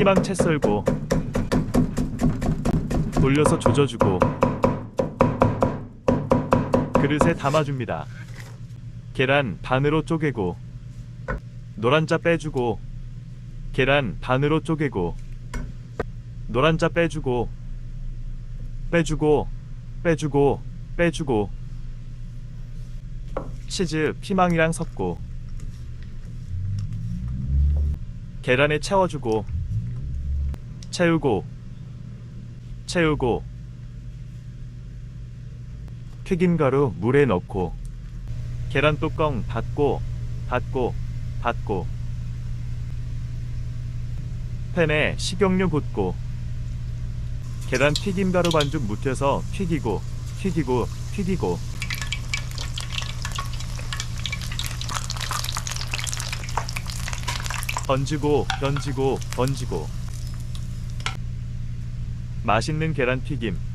피망채 썰고 돌려서 조져주고 그릇에 담아줍니다. 계란 반으로 쪼개고 노란자 빼주고 계란 반으로 쪼개고 노란자 빼주고 빼주고 빼주고 빼주고 치즈 피망이랑 섞고 계란에 채워주고 채우고 채우고 튀김가루 물에 넣고 계란 뚜껑 닫고 닫고 닫고 팬에 식용유 붓고 계란 튀김가루 반죽 묻혀서 튀기고 튀기고 튀기고. 던지고 던지고 던지고 맛있는 계란 튀김